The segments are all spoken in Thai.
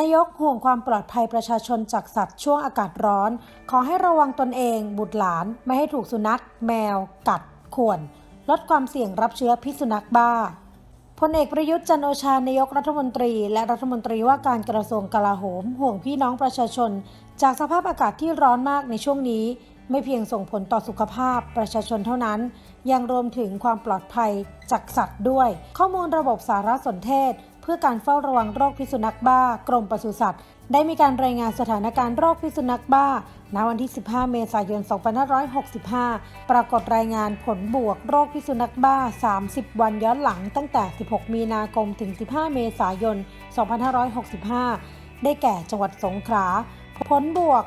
นายกห่วงความปลอดภัยประชาชนจากสัตว์ช่วงอากาศร้อน ขอให้ระวังตนเอง บุตรหลาน ไม่ให้ถูกสุนัข แมว กัด ข่วน ลดความเสี่ยงรับเชื้อพิษสุนัขบ้าพลเอกประยุทธ์จันโอชานายกรัฐมนตรี และรัฐมนตรีว่าการกระทรวงกลาโหม ห่วงพี่น้องประชาชน จากสภาพอากาศที่ร้อนมากในช่วงนี้ ไม่เพียงส่งผลต่อสุขภาพประชาชนเท่านั้น ยังรวมถึงความปลอดภัยจากสัตว์ด้วย ข้อมูลระบบสารสนเทศ เพื่อการเฝ้าระวังโรคพิษสุนัขบ้า กรมปศุสัตว์ ได้มีการรายงานสถานการณ์โรคพิษสุนัขบ้า ณ วันที่ 15 เมษายน 2565 ปรากฏรายงานผลบวกโรคพิษสุนัขบ้า 30 วันย้อนหลังตั้งแต่ 16 มีนาคม ถึง 15 เมษายน 2565 ได้แก่จังหวัดสงขลา ผลบวก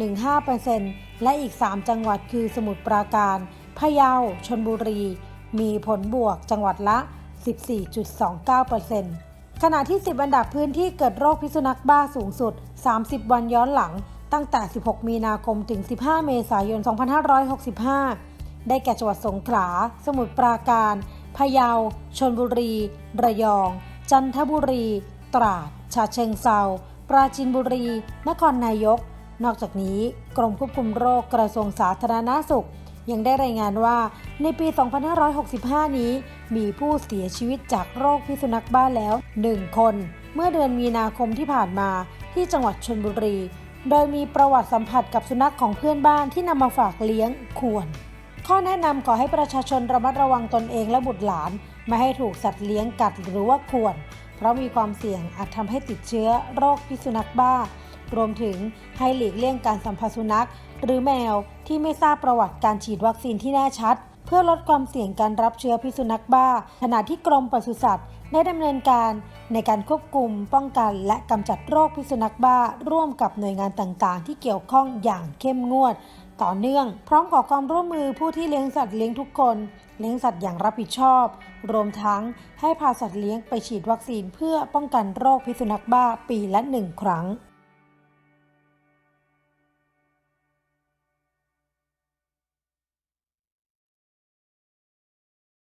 57.15%และอีก 3 จังหวัดคือสมุทรปราการ พะเยา ชนบุรี มีผลบวกจังหวัดละ 14.29%ขณะที่ 10 อันดับพื้นที่เกิดโรคพิษสุนัขบ้าสูงสุด 30 วันย้อนหลัง ตั้งแต่ 16 มีนาคม ถึง 15 เมษายน 2565 ได้แก่จังหวัดสงขลา สมุทรปราการ พะเยา ชนบุรี ระยอง จันทบุรี ตราด ฉะเชิงเซา ปราจีนบุรี นครนายก นอกจากนี้ กรมควบคุมโรคกระทรวงสาธารณาสุข ยังได้รายงานว่าในปี 2565 นี้ มีผู้เสียชีวิตจากโรคพิษสุนัขบ้าแล้ว 1 คน เมื่อเดือนมีนาคมที่ผ่านมาที่จังหวัดชนบุรี โดยมีประวัติสัมผัสกับสุนัขของเพื่อนบ้านที่นำมาฝากเลี้ยงควร ข้อแนะนำขอให้ประชาชนระมัดระวังตนเองและบุตรหลาน ไม่ให้ถูกสัตว์เลี้ยงกัดหรือว่าข่วน เพราะมีความเสี่ยงอาจทำให้ติดเชื้อโรคพิษสุนัขบ้า รวมถึงให้หลีกเลี่ยงการสัมผัสสุนัข หรือแมวที่ไม่ทราบประวัติการฉีดวัคซีนที่แน่ชัด เพื่อลดความเสี่ยงการรับเชื้อพิษสุนัขบ้า ขณะที่กรมปศุสัตว์ได้ดำเนินการ ในการควบคุมป้องกันและกำจัดโรคพิษสุนัขบ้า ร่วมกับหน่วยงานต่างๆ ที่เกี่ยวข้องอย่างเข้มงวด ต่อเนื่อง พร้อมขอความร่วมมือผู้ที่เลี้ยงสัตว์เลี้ยงทุกคน เลี้ยงสัตว์อย่างรับผิดชอบ รวมทั้งให้พาสัตว์เลี้ยงไปฉีดวัคซีนเพื่อป้องกันโรคพิษสุนัขบ้าปีละหนึ่งครั้ง